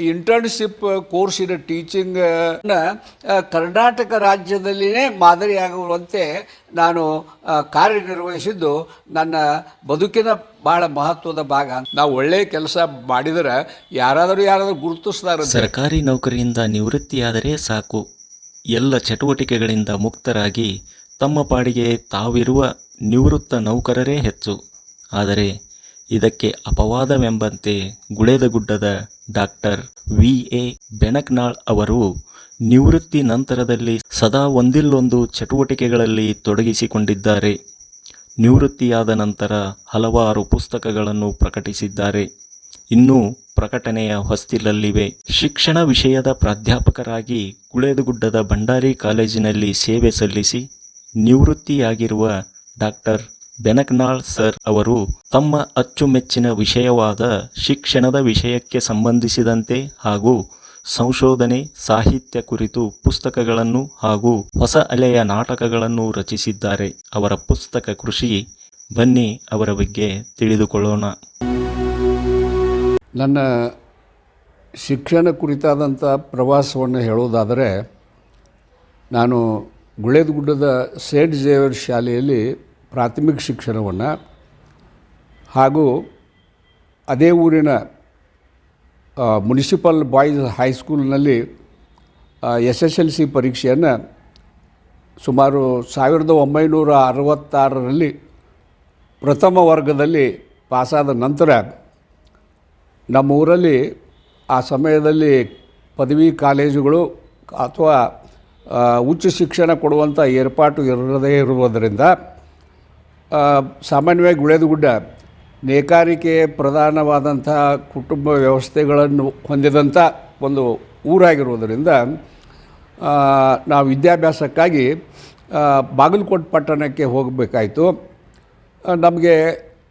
Internship ಕೋರ್ಸಿನ teaching Karnataka ರಾಜ್ಯದಲ್ಲಿನೇ ಮಾದರಿಯಾಗುವಂತೆ ನಾನು ಕಾರ್ಯನಿರ್ವಹಿಸಿದ್ದು ನನ್ನ ಬದುಕಿನ ಬಹಳ ಮಹತ್ವದ ಭಾಗ. ನಾವು ಒಳ್ಳೆಯ ಕೆಲಸ ಮಾಡಿದರೆ ಯಾರಾದರೂ ಯಾರಾದರೂ ಗುರುತಿಸ್ತಾರೆ. ಸರ್ಕಾರಿ ನೌಕರಿಯಿಂದ ನಿವೃತ್ತಿಯಾದರೆ ಸಾಕು. ಎಲ್ಲ ಚಟುವಟಿಕೆಗಳಿಂದ ಮುಕ್ತರಾಗಿ ತಮ್ಮ ಪಾಡಿಗೆ ತಾವಿರುವ ನಿವೃತ್ತ ನೌಕರರೇ ಹೆಚ್ಚು. ಆದರೆ ಇದಕ್ಕೆ ಅಪವಾದವೆಂಬಂತೆ ಗುಳೇದಗುಡ್ಡದ ಡಾಕ್ಟರ್ ವಿ. ಎ. ಬೆನಕ್ನಾಳ್ ಅವರು ನಿವೃತ್ತಿ ನಂತರದಲ್ಲಿ ಸದಾ ಒಂದಿಲ್ಲೊಂದು ಚಟುವಟಿಕೆಗಳಲ್ಲಿ ತೊಡಗಿಸಿಕೊಂಡಿದ್ದಾರೆ. ನಿವೃತ್ತಿಯಾದ ನಂತರ ಹಲವಾರು ಪುಸ್ತಕಗಳನ್ನು ಪ್ರಕಟಿಸಿದ್ದಾರೆ. ಇನ್ನೂ ಪ್ರಕಟಣೆಯ ಹೊಸ್ತಿಲಲ್ಲಿವೆ. ಶಿಕ್ಷಣ ವಿಷಯದ ಪ್ರಾಧ್ಯಾಪಕರಾಗಿ ಗುಳೇದಗುಡ್ಡದ ಭಂಡಾರಿ ಕಾಲೇಜಿನಲ್ಲಿ ಸೇವೆ ಸಲ್ಲಿಸಿ ನಿವೃತ್ತಿಯಾಗಿರುವ ಡಾಕ್ಟರ್ ಬೆನಕ್ನಾಳ್ ಸರ್ ಅವರು ತಮ್ಮ ಅಚ್ಚುಮೆಚ್ಚಿನ ವಿಷಯವಾದ ಶಿಕ್ಷಣದ ವಿಷಯಕ್ಕೆ ಸಂಬಂಧಿಸಿದಂತೆ ಹಾಗೂ ಸಂಶೋಧನೆ, ಸಾಹಿತ್ಯ ಕುರಿತು ಪುಸ್ತಕಗಳನ್ನು ಹಾಗೂ ಹೊಸ ಅಲೆಯ ನಾಟಕಗಳನ್ನು ರಚಿಸಿದ್ದಾರೆ. ಅವರ ಪುಸ್ತಕ ಕೃಷಿ. ಬನ್ನಿ ಅವರ ಬಗ್ಗೆ ತಿಳಿದುಕೊಳ್ಳೋಣ. ನನ್ನ ಶಿಕ್ಷಣ ಕುರಿತಾದಂಥ ಪ್ರವಾಸವನ್ನು ಹೇಳೋದಾದರೆ, ನಾನು ಗುಳೇದ್ಗುಡ್ಡದ ಸೇಂಟ್ ಜೇವರ್ ಶಾಲೆಯಲ್ಲಿ ಪ್ರಾಥಮಿಕ ಶಿಕ್ಷಣವನ್ನು ಹಾಗೂ ಅದೇ ಊರಿನ ಮುನಿಸಿಪಲ್ ಬಾಯ್ಸ್ ಹೈಸ್ಕೂಲ್ನಲ್ಲಿ ಎಸ್ ಎಸ್ ಎಲ್ ಸಿ ಪರೀಕ್ಷೆಯನ್ನು ಸುಮಾರು ಸಾವಿರದ ಒಂಬೈನೂರ ಅರವತ್ತಾರರಲ್ಲಿ ಪ್ರಥಮ ವರ್ಗದಲ್ಲಿ ಪಾಸಾದ ನಂತರ ನಮ್ಮ ಊರಲ್ಲಿ ಆ ಸಮಯದಲ್ಲಿ ಪದವಿ ಕಾಲೇಜುಗಳು ಅಥವಾ ಉಚ್ಚ ಶಿಕ್ಷಣ ಕೊಡುವಂಥ ಏರ್ಪಾಟು ಇರದೇ ಇರುವುದರಿಂದ ಸಾಮಾನ್ಯವಾಗಿ ಗುಳೇದಗುಡ್ಡ ನೇಕಾರಿಕೆ ಪ್ರಧಾನವಾದಂಥ ಕುಟುಂಬ ವ್ಯವಸ್ಥೆಗಳನ್ನು ಹೊಂದಿದಂಥ ಒಂದು ಊರಾಗಿರುವುದರಿಂದ ನಾವು ವಿದ್ಯಾಭ್ಯಾಸಕ್ಕಾಗಿ ಬಾಗಲಕೋಟೆ ಪಟ್ಟಣಕ್ಕೆ ಹೋಗಬೇಕಾಯಿತು. ನಮಗೆ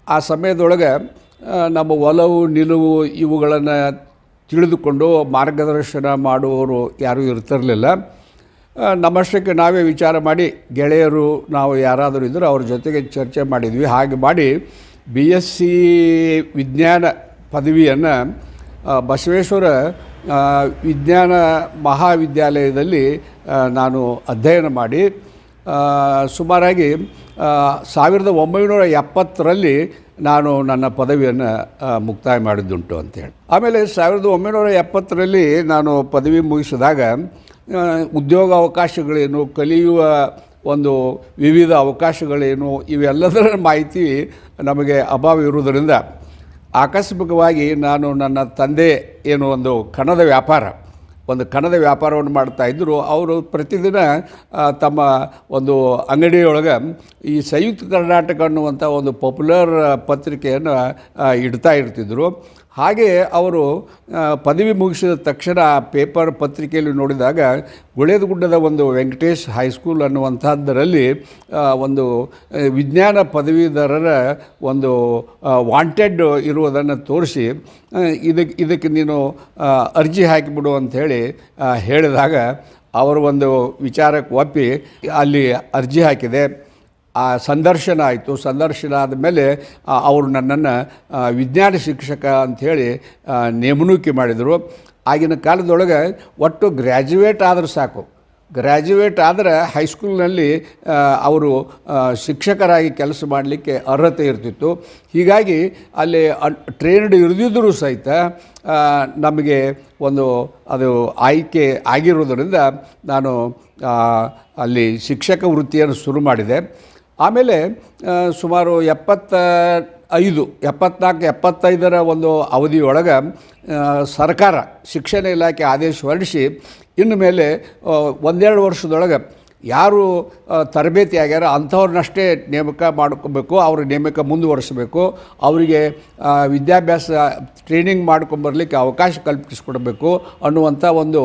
ಆ ಸಮಯದೊಳಗೆ ನಮ್ಮ ಒಲವು, ನಿಲುವು ಇವುಗಳನ್ನು ತಿಳಿದುಕೊಂಡು ಮಾರ್ಗದರ್ಶನ ಮಾಡುವವರು ಯಾರೂ ಇರ್ತಿರಲಿಲ್ಲ. ನಮ್ಮಷ್ಟಕ್ಕೆ ನಾವೇ ವಿಚಾರ ಮಾಡಿ, ಗೆಳೆಯರು ನಾವು ಯಾರಾದರೂ ಇದ್ದರೂ ಅವ್ರ ಜೊತೆಗೆ ಚರ್ಚೆ ಮಾಡಿದ್ವಿ. ಹಾಗೆ ಮಾಡಿ ಬಿ ಎಸ್ ಸಿ ವಿಜ್ಞಾನ ಪದವಿಯನ್ನು ಬಸವೇಶ್ವರ ವಿಜ್ಞಾನ ಮಹಾವಿದ್ಯಾಲಯದಲ್ಲಿ ನಾನು ಅಧ್ಯಯನ ಮಾಡಿ ಸುಮಾರಾಗಿ ಸಾವಿರದ ಒಂಬೈನೂರ ಎಪ್ಪತ್ತರಲ್ಲಿ ನಾನು ನನ್ನ ಪದವಿಯನ್ನು ಮುಕ್ತಾಯ ಮಾಡಿದ್ದುಂಟು ಅಂತೇಳಿ ಆಮೇಲೆ ಸಾವಿರದ ಒಂಬೈನೂರ ಎಪ್ಪತ್ತರಲ್ಲಿ ನಾನು ಪದವಿ ಮುಗಿಸಿದಾಗ ಉದ್ಯೋಗ ಅವಕಾಶಗಳೇನು ಕಲಿಯುವ ಒಂದು ವಿವಿಧ ಅವಕಾಶಗಳೇನು, ಇವೆಲ್ಲದರ ಮಾಹಿತಿ ನಮಗೆ ಅಭಾವ ಇರುವುದರಿಂದ ಆಕಸ್ಮಿಕವಾಗಿ ನಾನು ನನ್ನ ತಂದೆ ಏನು ಒಂದು ಕಣದ ವ್ಯಾಪಾರ, ಒಂದು ಕಣದ ವ್ಯಾಪಾರವನ್ನು ಮಾಡ್ತಾ ಇದ್ದರು. ಅವರು ಪ್ರತಿದಿನ ತಮ್ಮ ಒಂದು ಅಂಗಡಿಯೊಳಗೆ ಈ ಸಂಯುಕ್ತ ಕರ್ನಾಟಕ ಅನ್ನುವಂಥ ಒಂದು ಪಾಪ್ಯುಲರ್ ಪತ್ರಿಕೆಯನ್ನು ಇಡ್ತಾ ಇರ್ತಿದ್ರು ಹಾಗೆ ಅವರು ಪದವಿ ಮುಗಿಸಿದ ತಕ್ಷಣ ಪೇಪರ್ ಪತ್ರಿಕೆಯಲ್ಲಿ ನೋಡಿದಾಗ ಗುಳೇದಗುಡ್ಡದ ಒಂದು ವೆಂಕಟೇಶ್ ಹೈಸ್ಕೂಲ್ ಅನ್ನುವಂಥದ್ದರಲ್ಲಿ ಒಂದು ವಿಜ್ಞಾನ ಪದವೀಧರರ ಒಂದು ವಾಂಟೆಡ್ ಇರುವುದನ್ನು ತೋರಿಸಿ ಇದಕ್ಕೆ ಇದಕ್ಕೆ ನೀನು ಅರ್ಜಿ ಹಾಕಿಬಿಡು ಅಂಥೇಳಿ ಹೇಳಿದಾಗ ಅವರು ಒಂದು ವಿಚಾರಕ್ಕೆ ಒಪ್ಪಿ ಅಲ್ಲಿ ಅರ್ಜಿ ಹಾಕಿದೆ. ಆ ಸಂದರ್ಶನ ಆಯಿತು. ಸಂದರ್ಶನ ಆದಮೇಲೆ ಅವರು ನನ್ನನ್ನು ವಿಜ್ಞಾನ ಶಿಕ್ಷಕ ಅಂಥೇಳಿ ಹೇಳಿ ನೇಮಣೂಕಿ ಮಾಡಿದರು. ಆಗಿನ ಕಾಲದೊಳಗೆ ಒಟ್ಟು ಗ್ರ್ಯಾಜುಯೇಟ್ ಆದರೂ ಸಾಕು. ಗ್ರ್ಯಾಜುಯೇಟ್ ಆದರೆ ಹೈಸ್ಕೂಲ್ನಲ್ಲಿ ಅವರು ಶಿಕ್ಷಕರಾಗಿ ಕೆಲಸ ಮಾಡಲಿಕ್ಕೆ ಅರ್ಹತೆ ಇರ್ತಿತ್ತು. ಹೀಗಾಗಿ ಅಲ್ಲಿ ಟ್ರೈನ್ಡ್ ಇರದಿದ್ದರೂ ಸಹಿತ ನಮಗೆ ಒಂದು ಅದು ಆಯ್ಕೆ ಆಗಿರುವುದರಿಂದ ನಾನು ಅಲ್ಲಿ ಶಿಕ್ಷಕ ವೃತ್ತಿಯನ್ನು ಶುರು ಮಾಡಿದೆ. ಆಮೇಲೆ ಸುಮಾರು ಎಪ್ಪತ್ತ ಐದು ಎಪ್ಪತ್ನಾಲ್ಕು, ಎಪ್ಪತ್ತೈದರ ಒಂದು ಅವಧಿಯೊಳಗೆ ಸರ್ಕಾರ ಶಿಕ್ಷಣ ಇಲಾಖೆ ಆದೇಶ ಹೊರಡಿಸಿ, ಇನ್ನು ಮೇಲೆ ಒಂದೆರಡು ವರ್ಷದೊಳಗೆ ಯಾರು ತರಬೇತಿ ಆಗ್ಯಾರ ಅಂಥವ್ರನ್ನಷ್ಟೇ ನೇಮಕ ಮಾಡ್ಕೋಬೇಕು, ಅವ್ರ ನೇಮಕ ಮುಂದುವರಿಸಬೇಕು, ಅವರಿಗೆ ವಿದ್ಯಾಭ್ಯಾಸ ಟ್ರೈನಿಂಗ್ ಮಾಡ್ಕೊಂಬರ್ಲಿಕ್ಕೆ ಅವಕಾಶ ಕಲ್ಪಿಸಿಕೊಡಬೇಕು ಅನ್ನುವಂಥ ಒಂದು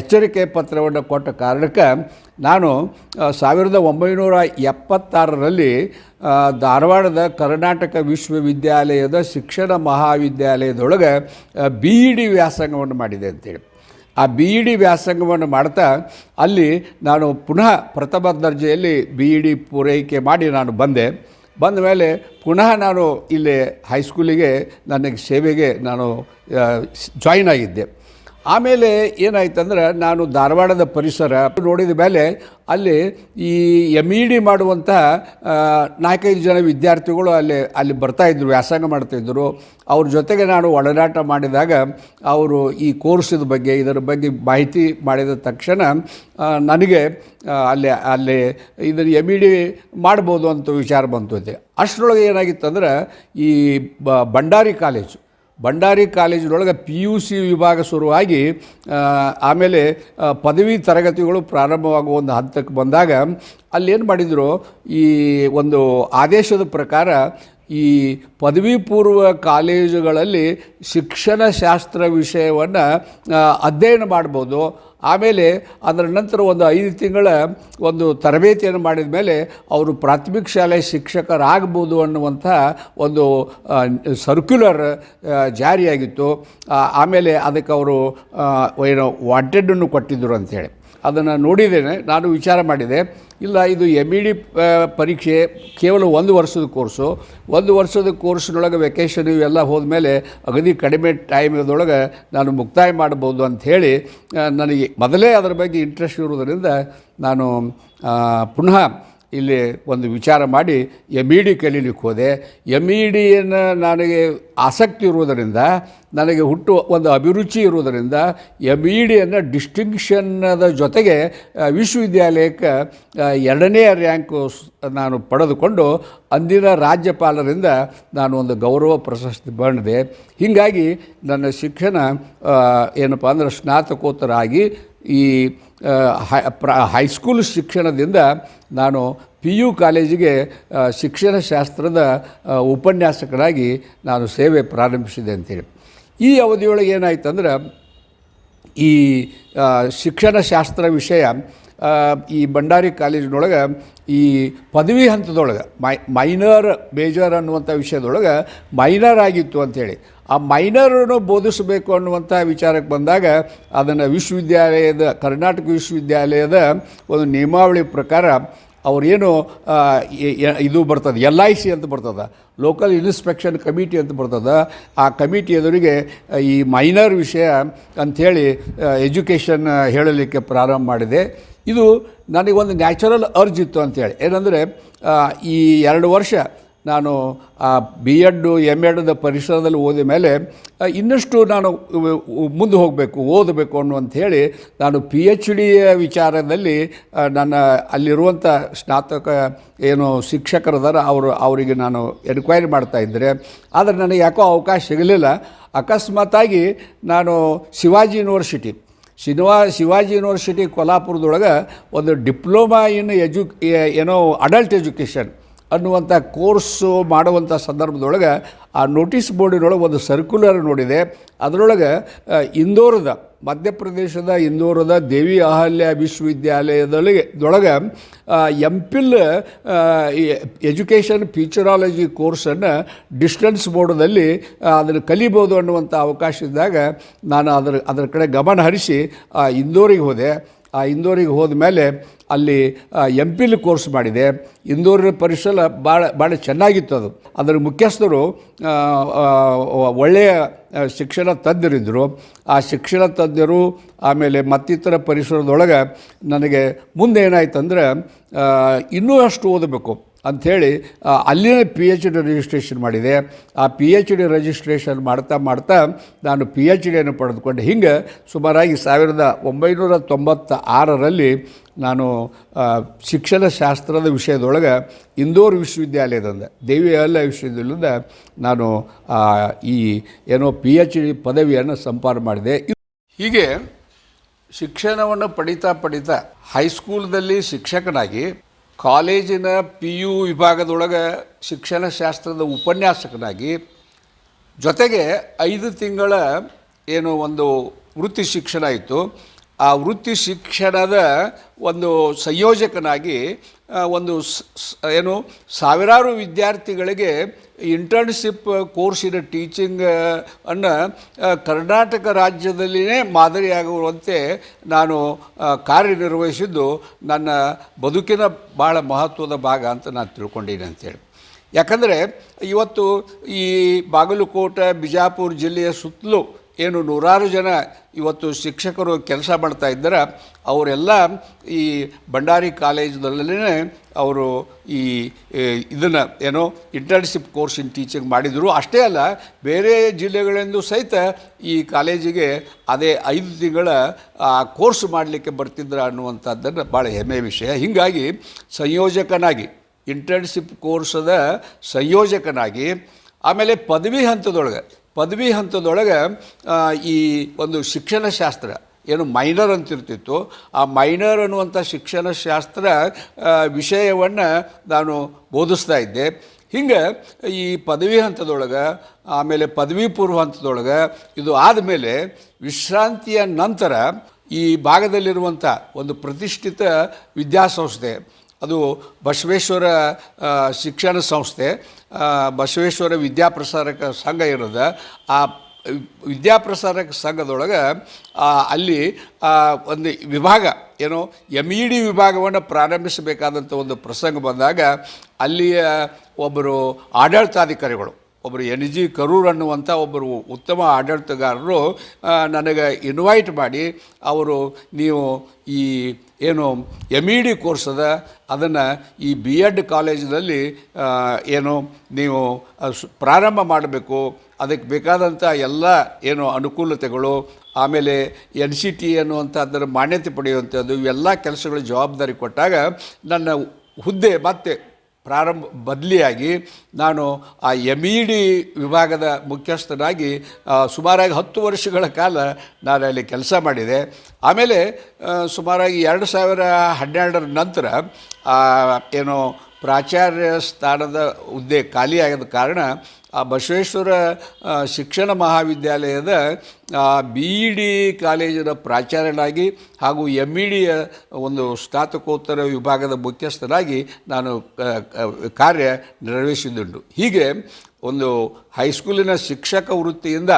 ಎಚ್ಚರಿಕೆ ಪತ್ರವನ್ನು ಕೊಟ್ಟ ಕಾರಣಕ್ಕೆ ನಾನು ಸಾವಿರದ ಒಂಬೈನೂರ ಎಪ್ಪತ್ತಾರರಲ್ಲಿ ಧಾರವಾಡದ ಕರ್ನಾಟಕ ವಿಶ್ವವಿದ್ಯಾಲಯದ ಶಿಕ್ಷಣ ಮಹಾವಿದ್ಯಾಲಯದೊಳಗೆ ಬಿ ಇ ಡಿ ವ್ಯಾಸಂಗವನ್ನು ಮಾಡಿದೆ ಅಂತೇಳಿ. ಆ ಬಿ ಇ ಡಿ ವ್ಯಾಸಂಗವನ್ನು ಮಾಡ್ತಾ ಅಲ್ಲಿ ನಾನು ಪುನಃ ಪ್ರಥಮ ದರ್ಜೆಯಲ್ಲಿ ಬಿ ಇ ಡಿ ಪೂರೈಕೆ ಮಾಡಿ ನಾನು ಬಂದೆ. ಬಂದ ಮೇಲೆ ಪುನಃ ನಾನು ಇಲ್ಲಿ ಹೈಸ್ಕೂಲಿಗೆ, ನನಗೆ ಸೇವೆಗೆ ನಾನು ಜಾಯಿನ್ ಆಗಿದ್ದೆ. ಆಮೇಲೆ ಏನಾಯ್ತಂದ್ರೆ ನಾನು ಧಾರವಾಡದ ಪರಿಸರ ನೋಡಿದ ಮೇಲೆ ಅಲ್ಲಿ ಈ ಎಂ ಇ ಡಿ ಮಾಡುವಂಥ ನಾಲ್ಕೈದು ಜನ ವಿದ್ಯಾರ್ಥಿಗಳು ಅಲ್ಲಿ ಅಲ್ಲಿ ಬರ್ತಾಯಿದ್ರು ವ್ಯಾಸಂಗ ಮಾಡ್ತಾಯಿದ್ರು ಅವ್ರ ಜೊತೆಗೆ ನಾನು ಒಡನಾಟ ಮಾಡಿದಾಗ ಅವರು ಈ ಕೋರ್ಸಿದ ಬಗ್ಗೆ, ಇದರ ಬಗ್ಗೆ ಮಾಹಿತಿ ಮಾಡಿದ ತಕ್ಷಣ ನನಗೆ ಅಲ್ಲಿ ಅಲ್ಲಿ ಇದನ್ನು ಎಂ ಇ ಡಿ ಮಾಡ್ಬೋದು ಅಂತ ವಿಚಾರ ಬಂತು. ಅಷ್ಟರೊಳಗೆ ಅಷ್ಟರೊಳಗೆ ಏನಾಗಿತ್ತಂದ್ರೆ ಈ ಬಂಡಾರಿ ಕಾಲೇಜು. ಭಂಡಾರಿ ಕಾಲೇಜಿನೊಳಗೆ ಪಿ ಯು ಸಿ ವಿಭಾಗ ಶುರುವಾಗಿ ಆಮೇಲೆ ಪದವಿ ತರಗತಿಗಳು ಪ್ರಾರಂಭವಾಗುವ ಒಂದು ಹಂತಕ್ಕೆ ಬಂದಾಗ ಅಲ್ಲೇನು ಮಾಡಿದರು? ಈ ಒಂದು ಆದೇಶದ ಪ್ರಕಾರ ಈ ಪದವಿ ಪೂರ್ವ ಕಾಲೇಜುಗಳಲ್ಲಿ ಶಿಕ್ಷಣ ಶಾಸ್ತ್ರ ವಿಷಯವನ್ನು ಅಧ್ಯಯನ ಮಾಡ್ಬೋದು. ಆಮೇಲೆ ಅದರ ನಂತರ ಒಂದು ಐದು ತಿಂಗಳ ಒಂದು ತರಬೇತಿಯನ್ನು ಮಾಡಿದ ಮೇಲೆ ಅವರು ಪ್ರಾಥಮಿಕ ಶಾಲೆ ಶಿಕ್ಷಕರಾಗ್ಬೋದು ಅನ್ನುವಂಥ ಒಂದು ಸರ್ಕ್ಯುಲರ್ ಜಾರಿಯಾಗಿತ್ತು. ಆಮೇಲೆ ಅದಕ್ಕೆ ಅವರು ಏನೋ ವಾಂಟೆಡನ್ನು ಕೊಟ್ಟಿದ್ದರು ಅಂಥೇಳಿ ಅದನ್ನು ನೋಡಿದ್ದೇನೆ, ನಾನು ವಿಚಾರ ಮಾಡಿದೆ. ಇಲ್ಲ, ಇದು ಎಂ ಇ ಡಿ ಪರೀಕ್ಷೆ ಕೇವಲ ಒಂದು ವರ್ಷದ ಕೋರ್ಸು. ಒಂದು ವರ್ಷದ ಕೋರ್ಸ್ನೊಳಗೆ ವೆಕೇಷನ್ ಇವೆಲ್ಲ ಹೋದ್ಮೇಲೆ ಅಗದಿ ಕಡಿಮೆ ಟೈಮ್ದೊಳಗೆ ನಾನು ಮುಕ್ತಾಯ ಮಾಡ್ಬೋದು ಅಂಥೇಳಿ ನನಗೆ ಮೊದಲೇ ಅದರ ಬಗ್ಗೆ ಇಂಟ್ರೆಸ್ಟ್ ಇರುವುದರಿಂದ ನಾನು ಪುನಃ ಇಲ್ಲಿ ಒಂದು ವಿಚಾರ ಮಾಡಿ ಎಂ ಇ ಡಿ ಕಲೀಲಿಕ್ಕೆ ಹೋದೆ. ಎಂ ಇ ಡಿಯನ್ನು ನನಗೆ ಆಸಕ್ತಿ ಇರುವುದರಿಂದ ನನಗೆ ಹುಟ್ಟು ಒಂದು ಅಭಿರುಚಿ ಇರುವುದರಿಂದ ಎಂ ಇ ಡಿಯನ್ನು ಡಿಸ್ಟಿಂಕ್ಷನ್ನದ ಜೊತೆಗೆ ವಿಶ್ವವಿದ್ಯಾಲಯಕ್ಕೆ ಎರಡನೇ ರ್ಯಾಂಕು ನಾನು ಪಡೆದುಕೊಂಡು ಅಂದಿನ ರಾಜ್ಯಪಾಲರಿಂದ ನಾನು ಒಂದು ಗೌರವ ಪ್ರಶಸ್ತಿ ಬಂದಿದೆ. ಹೀಗಾಗಿ ನನ್ನ ಶಿಕ್ಷಣ ಏನಪ್ಪ ಅಂದರೆ ಸ್ನಾತಕೋತ್ತರ ಆಗಿ ಈ ಹೈಸ್ಕೂಲ್ ಶಿಕ್ಷಣದಿಂದ ನಾನು ಪಿ ಯು ಕಾಲೇಜಿಗೆ ಶಿಕ್ಷಣ ಶಾಸ್ತ್ರದ ಉಪನ್ಯಾಸಕರಾಗಿ ನಾನು ಸೇವೆ ಪ್ರಾರಂಭಿಸಿದೆ ಅಂತೇಳಿ. ಈ ಅವಧಿಯೊಳಗೆ ಏನಾಯ್ತಂದ್ರೆ, ಈ ಶಿಕ್ಷಣ ಶಾಸ್ತ್ರ ವಿಷಯ ಈ ಭಂಡಾರಿ ಕಾಲೇಜಿನೊಳಗೆ ಈ ಪದವಿ ಹಂತದೊಳಗೆ, ಮೈ, ಮೈನರ್, ಮೇಜರ್ ಅನ್ನುವಂಥ ವಿಷಯದೊಳಗೆ ಮೈನರ್ ಆಗಿತ್ತು ಅಂಥೇಳಿ. ಆ ಮೈನರನ್ನು ಬೋಧಿಸಬೇಕು ಅನ್ನುವಂಥ ವಿಚಾರಕ್ಕೆ ಬಂದಾಗ, ಅದನ್ನು ವಿಶ್ವವಿದ್ಯಾಲಯದ, ಕರ್ನಾಟಕ ವಿಶ್ವವಿದ್ಯಾಲಯದ ಒಂದು ನಿಯಮಾವಳಿ ಪ್ರಕಾರ ಅವ್ರೇನು ಇದು ಬರ್ತದೆ ಎಲ್ ಐ ಸಿ ಅಂತ ಬರ್ತದೆ ಲೋಕಲ್ ಇನ್ಸ್ಪೆಕ್ಷನ್ ಕಮಿಟಿ ಅಂತ ಬರ್ತದೆ, ಆ ಕಮಿಟಿ ಎದುರಿಗೆ ಈ ಮೈನರ್ ವಿಷಯ ಅಂಥೇಳಿ ಎಜುಕೇಷನ್ ಹೇಳಲಿಕ್ಕೆ ಪ್ರಾರಂಭ ಮಾಡಿದೆ. ಇದು ನನಗೊಂದು ನ್ಯಾಚುರಲ್ ಅರ್ಜ್ ಇತ್ತು ಅಂಥೇಳಿ. ಏನಂದರೆ ಈ ಎರಡು ವರ್ಷ ನಾನು ಆ ಬಿ ಎಡ್ಡು ಎಂ ಎಡ್ದ ಪರಿಸರದಲ್ಲಿ ಓದಿದ ಮೇಲೆ ಇನ್ನಷ್ಟು ನಾನು ಮುಂದೆ ಹೋಗಬೇಕು, ಓದಬೇಕು ಅನ್ನುವಂಥೇಳಿ ನಾನು ಪಿ ಎಚ್ ಡಿಯ ವಿಚಾರದಲ್ಲಿ ನನ್ನ ಅಲ್ಲಿರುವಂಥ ಸ್ನಾತಕ, ಏನು ಶಿಕ್ಷಕರದಾರ ಅವರು, ಅವರಿಗೆ ನಾನು ಎನ್ಕ್ವೈರಿ ಮಾಡ್ತಾ ಇದ್ದರೆ, ಆದರೆ ನನಗೆ ಯಾಕೋ ಅವಕಾಶ ಸಿಗಲಿಲ್ಲ. ಅಕಸ್ಮಾತಾಗಿ ನಾನು ಶಿವಾಜಿ ಯೂನಿವರ್ಸಿಟಿ ಶಿವಾ ಶಿವಾಜಿ ಯೂನಿವರ್ಸಿಟಿ ಕೊಲ್ಹಾಪುರದೊಳಗೆ ಒಂದು ಡಿಪ್ಲೊಮಾ ಇನ್ ಎಜು, ಏನೋ ಅಡಲ್ಟ್ ಎಜುಕೇಷನ್ ಅನ್ನುವಂಥ ಕೋರ್ಸು ಮಾಡುವಂಥ ಸಂದರ್ಭದೊಳಗೆ ಆ ನೋಟಿಸ್ ಬೋರ್ಡಿನೊಳಗೆ ಒಂದು ಸರ್ಕ್ಯುಲರ್ ನೋಡಿದೆ. ಅದರೊಳಗೆ ಇಂದೋರದ, ಮಧ್ಯಪ್ರದೇಶದ ಇಂದೋರದ ದೇವಿ ಅಹಲ್ಯ ವಿಶ್ವವಿದ್ಯಾಲಯದೊಳಗೆ, ದೊಳಗೆ ಎಂ ಪಿಲ್ ಎಜುಕೇಷನ್ ಫ್ಯೂಚರಾಲಜಿ ಕೋರ್ಸನ್ನು ಡಿಸ್ಟೆನ್ಸ್ ಬೋರ್ಡ್ದಲ್ಲಿ ಅದನ್ನು ಕಲಿಬೋದು ಅನ್ನುವಂಥ ಅವಕಾಶ ಇದ್ದಾಗ ನಾನು ಅದರ ಅದರ ಕಡೆ ಗಮನ ಹರಿಸಿ ಇಂದೋರಿಗೆ ಹೋದೆ. ಇಂದೋರಿಗೆ ಹೋದ ಮೇಲೆ ಅಲ್ಲಿ ಎಂ ಪಿಲ್ ಕೋರ್ಸ್ ಮಾಡಿದೆ. ಇಂದೋರಿನ ಪರಿಸರ ಭಾಳ ಭಾಳ ಚೆನ್ನಾಗಿತ್ತು ಅದು. ಅದರ ಮುಖ್ಯಸ್ಥರು ಒಳ್ಳೆಯ ಶಿಕ್ಷಣ ತಜ್ಞರಿದ್ದರು. ಆ ಶಿಕ್ಷಣ ತಜ್ಞರು ಆಮೇಲೆ ಮತ್ತಿತರ ಪರಿಸರದೊಳಗೆ ನನಗೆ ಮುಂದೆ ಏನಾಯ್ತಂದ್ರೆ ಇನ್ನೂ ಅಷ್ಟು ಓದಬೇಕು. ಅಂಥೇಳಿ ಅಲ್ಲಿನ ಪಿ ಎಚ್ ಡಿ ರಿಜಿಸ್ಟ್ರೇಷನ್ ಮಾಡಿದೆ. ಆ ಪಿ ಎಚ್ ಡಿ ರಿಜಿಸ್ಟ್ರೇಷನ್ ಮಾಡ್ತಾ ಮಾಡ್ತಾ ನಾನು ಪಿ ಎಚ್ ಡಿಯನ್ನು ಪಡೆದುಕೊಂಡೆ. ಹಿಂಗೆ ಸುಮಾರಾಗಿ ಸಾವಿರದ ಒಂಬೈನೂರ ತೊಂಬತ್ತ ಆರರಲ್ಲಿ ನಾನು ಶಿಕ್ಷಣ ಶಾಸ್ತ್ರದ ವಿಷಯದೊಳಗೆ ಇಂದೋರ್ ವಿಶ್ವವಿದ್ಯಾಲಯದಿಂದ ದೇವಿ ಅಲ್ಲ ವಿಶ್ವವಿದ್ಯಾಲಯದಿಂದ ನಾನು ಈ ಏನೋ ಪಿ ಎಚ್ ಡಿ ಪದವಿಯನ್ನು ಸಂಪಾದನೆ ಮಾಡಿದೆ. ಹೀಗೆ ಶಿಕ್ಷಣವನ್ನು ಪಡಿತಾ ಪಡಿತಾ ಹೈಸ್ಕೂಲ್ದಲ್ಲಿ ಶಿಕ್ಷಕನಾಗಿ ಕಾಲೇಜಿನ ಪಿ ಯು ವಿಭಾಗದೊಳಗೆ ಶಿಕ್ಷಣಶಾಸ್ತ್ರದ ಉಪನ್ಯಾಸಕನಾಗಿ ಜೊತೆಗೆ ಐದು ತಿಂಗಳ ಏನು ಒಂದು ವೃತ್ತಿ ಶಿಕ್ಷಣ ಇತ್ತು. ಆ ವೃತ್ತಿ ಶಿಕ್ಷಣದ ಒಂದು ಸಂಯೋಜಕನಾಗಿ ಒಂದು ಏನು ಸಾವಿರಾರು ವಿದ್ಯಾರ್ಥಿಗಳಿಗೆ ಇಂಟರ್ನ್ಶಿಪ್ ಕೋರ್ಸಿನ ಟೀಚಿಂಗ್ ಅನ್ನು ಕರ್ನಾಟಕ ರಾಜ್ಯದಲ್ಲಿಯೇ ಮಾದರಿಯಾಗುವಂತೆ ನಾನು ಕಾರ್ಯನಿರ್ವಹಿಸಿದ್ದು ನನ್ನ ಬದುಕಿನ ಭಾಳ ಮಹತ್ವದ ಭಾಗ ಅಂತ ನಾನು ತಿಳ್ಕೊಂಡಿದ್ದೀನಿ ಅಂತೇಳಿ. ಯಾಕಂದರೆ ಇವತ್ತು ಈ ಬಾಗಲಕೋಟೆ, ಬಿಜಾಪುರ ಜಿಲ್ಲೆಯ ಸುತ್ತಲೂ ಏನು ನೂರಾರು ಜನ ಇವತ್ತು ಶಿಕ್ಷಕರು ಕೆಲಸ ಮಾಡ್ತಾ ಇದ್ದಾರೆ ಅವರೆಲ್ಲ ಈ ಭಂಡಾರಿ ಕಾಲೇಜಿನಲ್ಲೇ ಅವರು ಈ ಇದನ್ನು ಏನೋ ಇಂಟರ್ನ್ಶಿಪ್ ಕೋರ್ಸ್ ಇನ್ ಟೀಚಿಂಗ್ ಮಾಡಿದರು. ಅಷ್ಟೇ ಅಲ್ಲ, ಬೇರೆ ಜಿಲ್ಲೆಗಳಿಂದ ಸಹಿತ ಈ ಕಾಲೇಜಿಗೆ ಅದೇ ಐದು ತಿಂಗಳ ಕೋರ್ಸ್ ಮಾಡಲಿಕ್ಕೆ ಬರ್ತಿದ್ರು ಅನ್ನುವಂಥದ್ದನ್ನು ಭಾಳ ಹೆಮ್ಮೆಯ ವಿಷಯ. ಹೀಗಾಗಿ ಸಂಯೋಜಕನಾಗಿ ಇಂಟರ್ನ್ಶಿಪ್ ಕೋರ್ಸದ ಸಂಯೋಜಕನಾಗಿ, ಆಮೇಲೆ ಪದವಿ ಹಂತದೊಳಗೆ ಪದವಿ ಹಂತದೊಳಗೆ ಈ ಒಂದು ಶಿಕ್ಷಣ ಶಾಸ್ತ್ರ, ಏನು ಮೈನರ್ ಅಂತಿರ್ತಿತ್ತು, ಆ ಮೈನರ್ ಅನ್ನುವಂಥ ಶಿಕ್ಷಣ ಶಾಸ್ತ್ರ ವಿಷಯವನ್ನು ನಾನು ಬೋಧಿಸ್ತಾ ಇದ್ದೆ. ಹಿಂಗೆ ಈ ಪದವಿ ಹಂತದೊಳಗೆ, ಆಮೇಲೆ ಪದವಿ ಪೂರ್ವ ಹಂತದೊಳಗೆ, ಇದು ಆದಮೇಲೆ ವಿಶ್ರಾಂತಿಯ ನಂತರ ಈ ಭಾಗದಲ್ಲಿರುವಂಥ ಒಂದು ಪ್ರತಿಷ್ಠಿತ ವಿದ್ಯಾಸಂಸ್ಥೆ ಅದು ಬಸವೇಶ್ವರ ಶಿಕ್ಷಣ ಸಂಸ್ಥೆ ಬಸವೇಶ್ವರ ವಿದ್ಯಾಪ್ರಸಾರಕ ಸಂಘ ಇರೋದು. ಆ ವಿದ್ಯಾಪ್ರಸಾರಕ ಸಂಘದೊಳಗೆ ಅಲ್ಲಿ ಒಂದು ವಿಭಾಗ, ಏನೋ ಎಂ ಇ ಡಿ ವಿಭಾಗವನ್ನು ಪ್ರಾರಂಭಿಸಬೇಕಾದಂಥ ಒಂದು ಪ್ರಸಂಗ ಬಂದಾಗ ಅಲ್ಲಿಯ ಒಬ್ಬರು ಆಡಳಿತಾಧಿಕಾರಿಗಳು ಒಬ್ಬರು ಎನ್ ಜಿ ಕರೂರ್ ಅನ್ನುವಂಥ ಒಬ್ಬರು ಉತ್ತಮ ಆಡಳಿತಗಾರರು ನನಗೆ ಇನ್ವೈಟ್ ಮಾಡಿ ಅವರು ನೀವು ಈ ಏನು ಎಂ ಇ ಡಿ ಕೋರ್ಸ್ ಅದ ಅದನ್ನು ಈ ಬಿ ಎಡ್ ಕಾಲೇಜಿನಲ್ಲಿ ಏನು ನೀವು ಪ್ರಾರಂಭ ಮಾಡಬೇಕು. ಅದಕ್ಕೆ ಬೇಕಾದಂಥ ಎಲ್ಲ ಏನು ಅನುಕೂಲತೆಗಳು, ಆಮೇಲೆ ಎನ್ ಸಿ ಟಿ ಅನ್ನುವಂಥ ಅದರ ಮಾನ್ಯತೆ ಪಡೆಯುವಂಥದ್ದು, ಇವೆಲ್ಲ ಕೆಲಸಗಳ ಜವಾಬ್ದಾರಿ ಕೊಟ್ಟಾಗ ನನ್ನ ಹುದ್ದೆ ಮತ್ತೆ ಪ್ರಾರಂಭ, ಬದಲಿಯಾಗಿ ನಾನು ಆ ಎಂ ಇ ಡಿ ವಿಭಾಗದ ಮುಖ್ಯಸ್ಥನಾಗಿ ಸುಮಾರಾಗಿ ಹತ್ತು ವರ್ಷಗಳ ಕಾಲ ನಾನು ಅಲ್ಲಿ ಕೆಲಸ ಮಾಡಿದೆ. ಆಮೇಲೆ ಸುಮಾರಾಗಿ ಎರಡು ಸಾವಿರ ಹನ್ನೆರಡರ ನಂತರ ಏನು ಪ್ರಾಚಾರ್ಯ ಸ್ಥಾನದ ಹುದ್ದೆ ಖಾಲಿಯಾಗದ ಕಾರಣ ಆ ಬಸವೇಶ್ವರ ಶಿಕ್ಷಣ ಮಹಾವಿದ್ಯಾಲಯದ ಬಿ ಇ ಡಿ ಕಾಲೇಜಿನ ಪ್ರಾಚಾರ್ಯನಾಗಿ ಹಾಗೂ ಎಂ ಇ ಡಿಯ ಒಂದು ಸ್ನಾತಕೋತ್ತರ ವಿಭಾಗದ ಮುಖ್ಯಸ್ಥನಾಗಿ ನಾನು ಕಾರ್ಯ ನಿರ್ವಹಿಸಿದ್ದುಂಟು ಹೀಗೆ ಒಂದು ಹೈಸ್ಕೂಲಿನ ಶಿಕ್ಷಕ ವೃತ್ತಿಯಿಂದ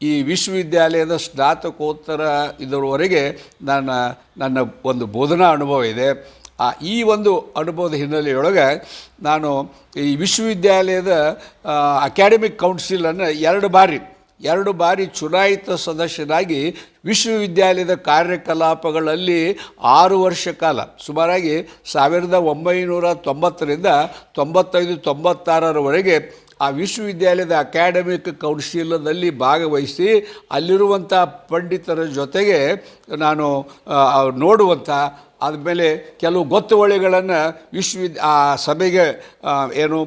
ಈ ವಿಶ್ವವಿದ್ಯಾಲಯದ ಸ್ನಾತಕೋತ್ತರ ಇದರವರೆಗೆ ನನ್ನ ನನ್ನ ಒಂದು ಬೋಧನಾ ಅನುಭವ ಇದೆ. ಆ ಈ ಒಂದು ಅನುಭವದ ಹಿನ್ನೆಲೆಯೊಳಗೆ ನಾನು ಈ ವಿಶ್ವವಿದ್ಯಾಲಯದ ಅಕಾಡೆಮಿಕ್ ಕೌನ್ಸಿಲನ್ನು ಎರಡು ಬಾರಿ ಎರಡು ಬಾರಿ ಚುನಾಯಿತ ಸದಸ್ಯನಾಗಿ ವಿಶ್ವವಿದ್ಯಾಲಯದ ಕಾರ್ಯಕಲಾಪಗಳಲ್ಲಿ ಆರು ವರ್ಷ ಕಾಲ, ಸುಮಾರಾಗಿ ಸಾವಿರದ ಒಂಬೈನೂರ ತೊಂಬತ್ತರಿಂದ ತೊಂಬತ್ತೈದು, ತೊಂಬತ್ತಾರರವರೆಗೆ ಆ ವಿಶ್ವವಿದ್ಯಾಲಯದ ಅಕಾಡೆಮಿಕ್ ಕೌನ್ಸಿಲ್ನಲ್ಲಿ ಭಾಗವಹಿಸಿ ಅಲ್ಲಿರುವಂಥ ಪಂಡಿತರ ಜೊತೆಗೆ ನಾನು ನೋಡುವಂಥ ಆದಮೇಲೆ ಕೆಲವು ಗೊತ್ತುವಳಿಗಳನ್ನು ವಿಶ್ವ ಆ, ಸಭೆಗೆ ಏನು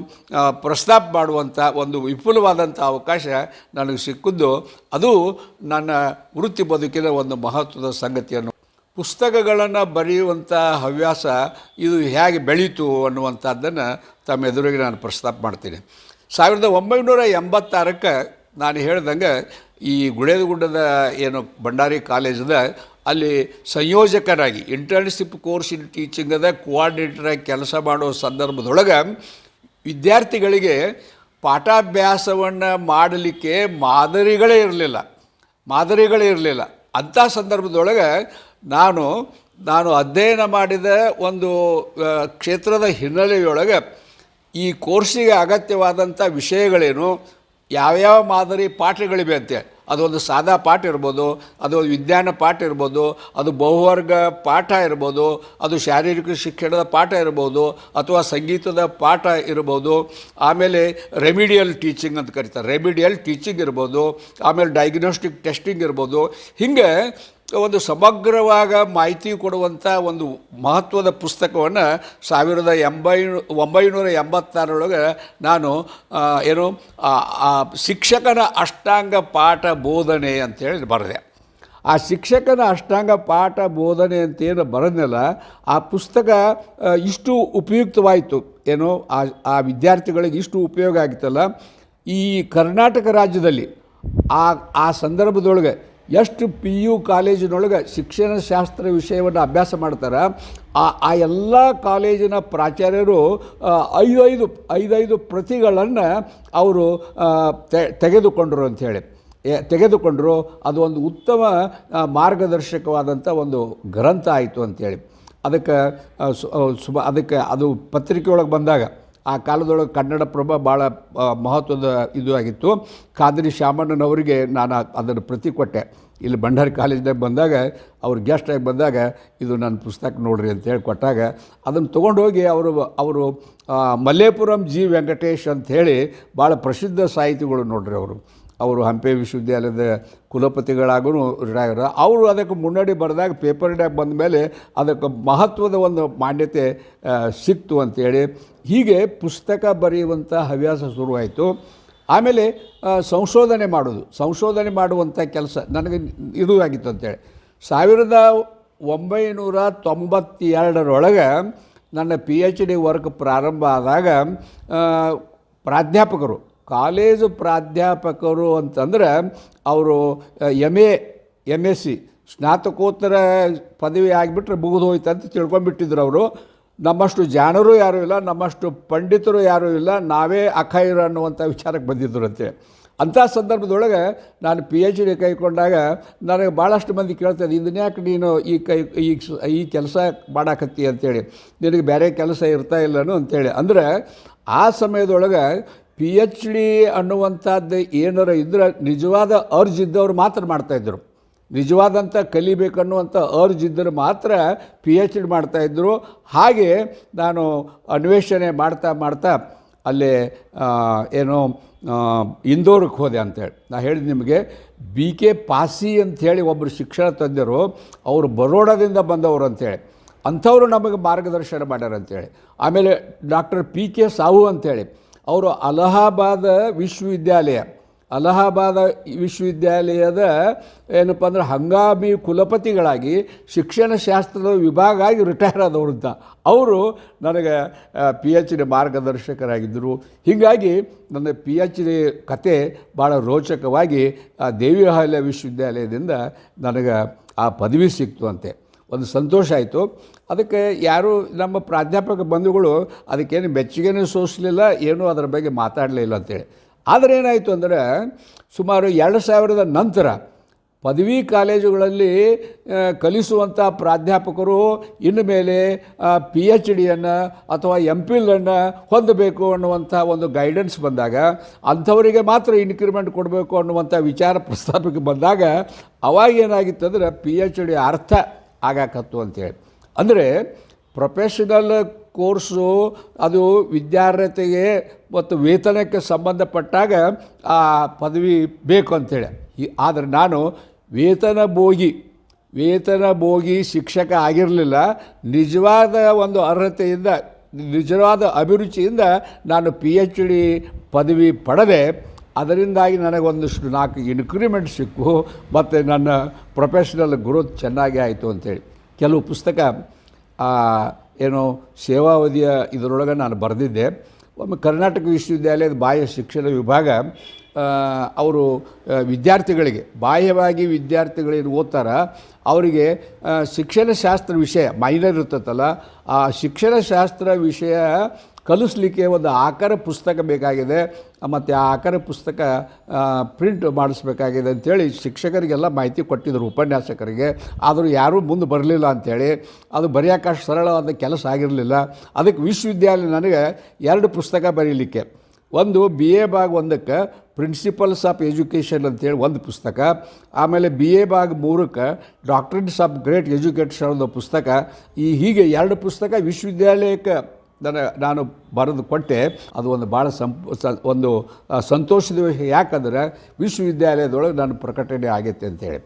ಪ್ರಸ್ತಾಪ ಮಾಡುವಂಥ ಒಂದು ವಿಪುಲವಾದಂಥ ಅವಕಾಶ ನನಗೆ ಸಿಕ್ಕಿದ್ದು. ಅದು ನನ್ನ ವೃತ್ತಿ ಬದುಕಿನ ಒಂದು ಮಹತ್ವದ ಸಂಗತಿಯನ್ನು. ಪುಸ್ತಕಗಳನ್ನು ಬರೆಯುವಂಥ ಹವ್ಯಾಸ ಇದು ಹೇಗೆ ಬೆಳೀತು ಅನ್ನುವಂಥದ್ದನ್ನು ತಮ್ಮ ಎದುರಿಗೆ ನಾನು ಪ್ರಸ್ತಾಪ ಮಾಡ್ತೀನಿ. ಸಾವಿರದ ಒಂಬೈನೂರ ಎಂಬತ್ತಾರಕ್ಕೆ ನಾನು ಹೇಳ್ದಂಗೆ ಈ ಗುಳೇದಗುಡ್ಡದ ಏನು, ಭಂಡಾರಿ ಕಾಲೇಜದ ಅಲ್ಲಿ ಸಂಯೋಜಕರಾಗಿ ಇಂಟರ್ನ್ಶಿಪ್ ಕೋರ್ಸ್ ಇನ್ ಟೀಚಿಂಗದ ಕೋಆರ್ಡಿನೇಟರಾಗಿ ಕೆಲಸ ಮಾಡೋ ಸಂದರ್ಭದೊಳಗೆ ವಿದ್ಯಾರ್ಥಿಗಳಿಗೆ ಪಾಠಾಭ್ಯಾಸವನ್ನು ಮಾಡಲಿಕ್ಕೆ ಮಾದರಿಗಳೇ ಇರಲಿಲ್ಲ ಮಾದರಿಗಳೇ ಇರಲಿಲ್ಲ. ಅಂಥ ಸಂದರ್ಭದೊಳಗೆ ನಾನು ನಾನು ಅಧ್ಯಯನ ಮಾಡಿದ ಒಂದು ಕ್ಷೇತ್ರದ ಹಿನ್ನೆಲೆಯೊಳಗೆ ಈ ಕೋರ್ಸಿಗೆ ಅಗತ್ಯವಾದಂಥ ವಿಷಯಗಳೇನು, ಯಾವ್ಯಾವ ಮಾದರಿ ಪಾಠಗಳಿವೆ ಅಂತೆ ಅದೊಂದು ಸಾದಾ ಪಾಠ ಇರ್ಬೋದು, ಅದು ವಿಜ್ಞಾನ ಪಾಠ ಇರ್ಬೋದು, ಅದು ಬಹುವರ್ಗ ಪಾಠ ಇರ್ಬೋದು, ಅದು ಶಾರೀರಿಕ ಶಿಕ್ಷಣದ ಪಾಠ ಇರ್ಬೋದು, ಅಥವಾ ಸಂಗೀತದ ಪಾಠ ಇರ್ಬೋದು, ಆಮೇಲೆ ರೆಮಿಡಿಯಲ್ ಟೀಚಿಂಗ್ ಅಂತ ಕರೀತಾರೆ. ರೆಮಿಡಿಯಲ್ ಟೀಚಿಂಗ್ ಇರ್ಬೋದು, ಆಮೇಲೆ ಡಯಾಗ್ನೋಸ್ಟಿಕ್ ಟೆಸ್ಟಿಂಗ್ ಇರ್ಬೋದು. ಹಿಂಗೆ ಒಂದು ಸಮಗ್ರವಾಗ ಮಾಹಿತಿ ಕೊಡುವಂಥ ಒಂದು ಮಹತ್ವದ ಪುಸ್ತಕವನ್ನು ಸಾವಿರದ ಎಂಬೈನೂ ಒಂಬೈನೂರ ಎಂಬತ್ತಾರರೊಳಗೆ ನಾನು ಏನು ಶಿಕ್ಷಕನ ಅಷ್ಟಾಂಗ ಪಾಠ ಬೋಧನೆ ಅಂತೇಳಿ ಬರೆದೆ. ಆ ಶಿಕ್ಷಕನ ಅಷ್ಟಾಂಗ ಪಾಠ ಬೋಧನೆ ಅಂತೇನು ಬರೆದ್ನಲ್ಲ, ಆ ಪುಸ್ತಕ ಇಷ್ಟು ಉಪಯುಕ್ತವಾಯಿತು. ಏನು, ಆ ಆ ವಿದ್ಯಾರ್ಥಿಗಳಿಗೆ ಇಷ್ಟು ಉಪಯೋಗ ಆಗಿತ್ತಲ್ಲ. ಈ ಕರ್ನಾಟಕ ರಾಜ್ಯದಲ್ಲಿ, ಆ ಆ ಸಂದರ್ಭದೊಳಗೆ ಎಷ್ಟು ಪಿ ಯು ಕಾಲೇಜಿನೊಳಗೆ ಶಿಕ್ಷಣ ಶಾಸ್ತ್ರ ವಿಷಯವನ್ನು ಅಭ್ಯಾಸ ಮಾಡ್ತಾರೆ, ಆ ಆ ಎಲ್ಲ ಕಾಲೇಜಿನ ಪ್ರಾಚಾರ್ಯರು ಐದು ಐದು ಐದೈದು ಪ್ರತಿಗಳನ್ನು ಅವರು ತೆಗೆದುಕೊಂಡರು ಅಂಥೇಳಿ ತೆಗೆದುಕೊಂಡರು, ಅದು ಒಂದು ಉತ್ತಮ ಮಾರ್ಗದರ್ಶಕವಾದಂಥ ಒಂದು ಗ್ರಂಥ ಆಯಿತು ಅಂಥೇಳಿ ಅದಕ್ಕೆ ಸು ಸುಮ ಅದಕ್ಕೆ ಅದು ಪತ್ರಿಕೆಯೊಳಗೆ ಬಂದಾಗ ಆ ಕಾಲದೊಳಗೆ ಕನ್ನಡ ಪ್ರಭ ಭಾಳ ಮಹತ್ವದ ಇದು ಆಗಿತ್ತು. ಖಾದ್ರಿ ಶಾಮಣ್ಣನವರಿಗೆ ನಾನು ಅದನ್ನು ಪ್ರತಿ ಕೊಟ್ಟೆ. ಇಲ್ಲಿ ಭಂಡಾರಿ ಕಾಲೇಜ್ನಾಗ ಬಂದಾಗ, ಅವ್ರು ಗೆಸ್ಟಾಗಿ ಬಂದಾಗ, ಇದು ನನ್ನ ಪುಸ್ತಕ ನೋಡ್ರಿ ಅಂತ ಹೇಳಿ ಕೊಟ್ಟಾಗ, ಅದನ್ನು ತೊಗೊಂಡೋಗಿ ಅವರು ಅವರು ಮಲ್ಲೇಪುರಂ ಜಿ ವೆಂಕಟೇಶ್ ಅಂತ ಹೇಳಿ ಭಾಳ ಪ್ರಸಿದ್ಧ ಸಾಹಿತಿಗಳು ನೋಡ್ರಿ ಅವರು. ಅವರು ಹಂಪೆ ವಿಶ್ವವಿದ್ಯಾಲಯದ ಕುಲಪತಿಗಳಾಗೂ ರಿಟೈರ್ ಅವರು ಅದಕ್ಕೆ ಮುನ್ನಡಿ ಬರೆದಾಗ ಪೇಪರ್ ಡ್ಯಾಕ್ ಬಂದ ಮೇಲೆ ಅದಕ್ಕೆ ಮಹತ್ವದ ಒಂದು ಮಾನ್ಯತೆ ಸಿಕ್ತು ಅಂತೇಳಿ ಹೀಗೆ ಪುಸ್ತಕ ಬರೆಯುವಂಥ ಹವ್ಯಾಸ ಶುರುವಾಯಿತು. ಆಮೇಲೆ ಸಂಶೋಧನೆ ಮಾಡೋದು. ಸಂಶೋಧನೆ ಮಾಡುವಂಥ ಕೆಲಸ ನನಗೆ ಇದು ಆಗಿತ್ತು ಅಂತೇಳಿ. ಸಾವಿರದ ಒಂಬೈನೂರ ತೊಂಬತ್ತೆರಡರೊಳಗೆ ನನ್ನ ಪಿ ಎಚ್ ಡಿ ವರ್ಕ್ ಪ್ರಾರಂಭ ಆದಾಗ ಪ್ರಾಧ್ಯಾಪಕರು ಕಾಲೇಜು ಪ್ರಾಧ್ಯಾಪಕರು ಅಂತಂದ್ರೆ ಅವರು M A M S C ಸ್ನಾತಕೋತ್ತರ ಪದವಿ ಆಗಿಬಿಟ್ರೆ ಮುಗಿದು ಹೋಯ್ತು ಅಂತ ತಿಳ್ಕೊಂಡ್ಬಿಟ್ಟಿದ್ರು ಅವರು. ನಮ್ಮಷ್ಟು ಜಾಣರು ಯಾರೂ ಇಲ್ಲ, ನಮ್ಮಷ್ಟು ಪಂಡಿತರು ಯಾರೂ ಇಲ್ಲ, ನಾವೇ ಅಖೈರು ಅನ್ನುವಂಥ ವಿಚಾರಕ್ಕೆ ಬಂದಿದ್ದರು ಅಂತೆ ಅಂಥ ಸಂದರ್ಭದೊಳಗೆ ನಾನು ಪಿ ಎಚ್ ಡಿ ಕೈಕೊಂಡಾಗ ನನಗೆ ಭಾಳಷ್ಟು ಮಂದಿ ಕೇಳ್ತಾರೆ ಇದನ್ನ ಯಾಕೆ ನೀನು ಈ ಕೈ, ಈ ಈ ಕೆಲಸ ಮಾಡಾಕತ್ತಿ ಅಂತೇಳಿ. ನಿನಗೆ ಬೇರೆ ಕೆಲಸ ಇರ್ತಾ ಇಲ್ಲನು ಅಂತೇಳಿ ಅಂದರೆ ಆ ಸಮಯದೊಳಗೆ ಪಿ ಎಚ್ ಡಿ ಅನ್ನುವಂಥದ್ದು ಏನಾರ ಇದ್ರೆ ನಿಜವಾದ ಅರ್ಜ್ ಇದ್ದವ್ರು ಮಾತ್ರ ಮಾಡ್ತಾಯಿದ್ರು ನಿಜವಾದಂಥ ಕಲಿಬೇಕನ್ನುವಂಥ ಅರ್ಜ್ ಇದ್ದರೆ ಮಾತ್ರ ಪಿ ಎಚ್ ಡಿ ಮಾಡ್ತಾಯಿದ್ರು ಹಾಗೆ ನಾನು ಅನ್ವೇಷಣೆ ಮಾಡ್ತಾ ಮಾಡ್ತಾ ಅಲ್ಲಿ ಏನು ಇಂದೋರ್ಗೆ ಹೋದೆ ಅಂತೇಳಿ. ನಾನು ಹೇಳಿದ ನಿಮಗೆ, ಬಿ ಕೆ ಪಾಸಿ ಅಂಥೇಳಿ ಒಬ್ಬರು ಶಿಕ್ಷಣ ತಜ್ಞರು ಅವರು ಬರೋಡಾದಿಂದ ಬಂದವರು ಅಂತೇಳಿ. ಅಂಥವ್ರು ನಮಗೆ ಮಾರ್ಗದರ್ಶನ ಮಾಡ್ಯಾರ ಅಂತೇಳಿ ಆಮೇಲೆ ಡಾಕ್ಟರ್ ಪಿ ಕೆ ಸಾಹು ಅಂತೇಳಿ. ಅವರು ಅಲಹಾಬಾದ ವಿಶ್ವವಿದ್ಯಾಲಯ. ಅಲಹಾಬಾದ ವಿಶ್ವವಿದ್ಯಾಲಯದ ಏನಪ್ಪ ಅಂದ್ರೆ ಹಂಗಾಮಿ ಕುಲಪತಿಗಳಾಗಿ ಶಿಕ್ಷಣ ಶಾಸ್ತ್ರದ ವಿಭಾಗ ಆಗಿ ರಿಟೈರ್ ಆದವರು ಅಂತ. ಅವರು ನನಗೆ ಪಿ ಎಚ್ ಡಿ ಮಾರ್ಗದರ್ಶಕರಾಗಿದ್ದರು. ಹೀಗಾಗಿ ನನ್ನ ಪಿ ಎಚ್ ಡಿ ಕತೆ ಭಾಳ ರೋಚಕವಾಗಿ, ಆ ದೇವಿಹಾಲ್ಯ ವಿಶ್ವವಿದ್ಯಾಲಯದಿಂದ ನನಗೆ ಆ ಪದವಿ ಸಿಕ್ತು ಅಂತೆ. ಒಂದು ಸಂತೋಷ ಆಯಿತು. ಅದಕ್ಕೆ ಯಾರು ನಮ್ಮ ಪ್ರಾಧ್ಯಾಪಕ ಬಂಧುಗಳು ಅದಕ್ಕೇನು ಮೆಚ್ಚುಗೆನೂ ಸೋಸಲಿಲ್ಲ, ಏನೂ ಅದರ ಬಗ್ಗೆ ಮಾತಾಡಲಿಲ್ಲ ಅಂತೇಳಿ. ಆದರೆ ಏನಾಯಿತು ಅಂದರೆ ಸುಮಾರು ಎರಡು ಸಾವಿರದ ನಂತರ ಪದವಿ ಕಾಲೇಜುಗಳಲ್ಲಿ ಕಲಿಸುವಂಥ ಪ್ರಾಧ್ಯಾಪಕರು ಇನ್ನು ಮೇಲೆ ಪಿ ಎಚ್ ಡಿಯನ್ನು ಅಥವಾ ಎಂ ಪಿಲನ್ನು ಹೊಂದಬೇಕು ಅನ್ನುವಂಥ ಒಂದು ಗೈಡೆನ್ಸ್ ಬಂದಾಗ, ಅಂಥವರಿಗೆ ಮಾತ್ರ ಇನ್ಕ್ರಿಮೆಂಟ್ ಕೊಡಬೇಕು ಅನ್ನುವಂಥ ವಿಚಾರ ಪ್ರಸ್ತಾಪಕ್ಕೆ ಬಂದಾಗ, ಅವಾಗ ಏನಾಗಿತ್ತು ಅಂದರೆ ಪಿ ಎಚ್ ಡಿ ಅರ್ಥ ಆಗಾಕತ್ತು ಅಂತೇಳಿ. ಅಂದರೆ ಪ್ರೊಫೆಷನಲ್ ಕೋರ್ಸು ಅದು ವಿದ್ಯಾರ್ಹತೆಗೆ ಮತ್ತು ವೇತನಕ್ಕೆ ಸಂಬಂಧಪಟ್ಟಾಗ ಆ ಪದವಿ ಬೇಕು ಅಂತೇಳಿ. ಆದರೆ ನಾನು ವೇತನ ಭೋಗಿ ವೇತನ ಭೋಗಿ ಶಿಕ್ಷಕ ಆಗಿರಲಿಲ್ಲ. ನಿಜವಾದ ಒಂದು ಅರ್ಹತೆಯಿಂದ, ನಿಜವಾದ ಅಭಿರುಚಿಯಿಂದ ನಾನು ಪಿ ಎಚ್ ಡಿ ಪದವಿ ಪಡೆದೆ. ಅದರಿಂದಾಗಿ ನನಗೊಂದಿಷ್ಟು ನಾಲ್ಕು ಇನ್ಕ್ರಿಮೆಂಟ್ ಸಿಕ್ಕು, ಮತ್ತು ನನ್ನ ಪ್ರೊಫೆಷ್ನಲ್ ಗ್ರೋತ್ ಚೆನ್ನಾಗಿ ಆಯಿತು ಅಂತೇಳಿ. ಕೆಲವು ಪುಸ್ತಕ ಏನು ಸೇವಾವಧಿಯ ಇದರೊಳಗೆ ನಾನು ಬರೆದಿದ್ದೆ. ಒಮ್ಮೆ ಕರ್ನಾಟಕ ವಿಶ್ವವಿದ್ಯಾಲಯದ ಬಾಹ್ಯ ಶಿಕ್ಷಣ ವಿಭಾಗ ಅವರು ವಿದ್ಯಾರ್ಥಿಗಳಿಗೆ, ಬಾಹ್ಯವಾಗಿ ವಿದ್ಯಾರ್ಥಿಗಳೇನು ಓದ್ತಾರ, ಅವರಿಗೆ ಶಿಕ್ಷಣ ಶಿಕ್ಷಣಶಾಸ್ತ್ರ ವಿಷಯ ಮೈನರ್ ಇರ್ತೈತಲ್ಲ ಆ ಶಿಕ್ಷಣಶಾಸ್ತ್ರ ವಿಷಯ ಕಲಿಸ್ಲಿಕ್ಕೆ ಒಂದು ಆಕಾರ ಪುಸ್ತಕ ಬೇಕಾಗಿದೆ. ಮತ್ತು ಆ ಆಕಾರ ಪುಸ್ತಕ ಪ್ರಿಂಟ್ ಮಾಡಿಸ್ಬೇಕಾಗಿದೆ ಅಂಥೇಳಿ ಶಿಕ್ಷಕರಿಗೆಲ್ಲ ಮಾಹಿತಿ ಕೊಟ್ಟಿದ್ದರು, ಉಪನ್ಯಾಸಕರಿಗೆ. ಆದರೂ ಯಾರೂ ಮುಂದೆ ಬರಲಿಲ್ಲ ಅಂಥೇಳಿ ಅದು ಬರೆಯೋಕ್ಕಷ್ಟು ಸರಳವಾದ ಕೆಲಸ ಆಗಿರಲಿಲ್ಲ. ಅದಕ್ಕೆ ವಿಶ್ವವಿದ್ಯಾಲಯ ನನಗೆ ಎರಡು ಪುಸ್ತಕ ಬರೀಲಿಕ್ಕೆ. ಒಂದು ಬಿ ಎ ಭಾಗ ಒಂದಕ್ಕೆ ಪ್ರಿನ್ಸಿಪಲ್ಸ್ ಆಫ್ ಎಜುಕೇಷನ್ ಅಂತೇಳಿ ಒಂದು ಪುಸ್ತಕ. ಆಮೇಲೆ ಬಿ ಎ ಭಾಗ ಮೂರಕ್ಕೆ ಡಾಕ್ಟ್ರೇಟ್ಸ್ ಆಫ್ ಗ್ರೇಟ್ ಎಜುಕೇಷನ್ ಅನ್ನೋ ಪುಸ್ತಕ. ಈ ಹೀಗೆ ಎರಡು ಪುಸ್ತಕ ವಿಶ್ವವಿದ್ಯಾಲಯಕ್ಕೆ ನನ್ನ, ನಾನು ಬರೆದು ಕೊಟ್ಟೆ. ಅದು ಒಂದು ಭಾಳ ಸಂಪ್ ಒಂದು ಸಂತೋಷದ ವಿಷಯ. ಯಾಕಂದ್ರೆ ವಿಶ್ವವಿದ್ಯಾಲಯದೊಳಗೆ ನಾನು ಪ್ರಕಟಣೆ ಆಗೈತೆ ಅಂತೇಳಿ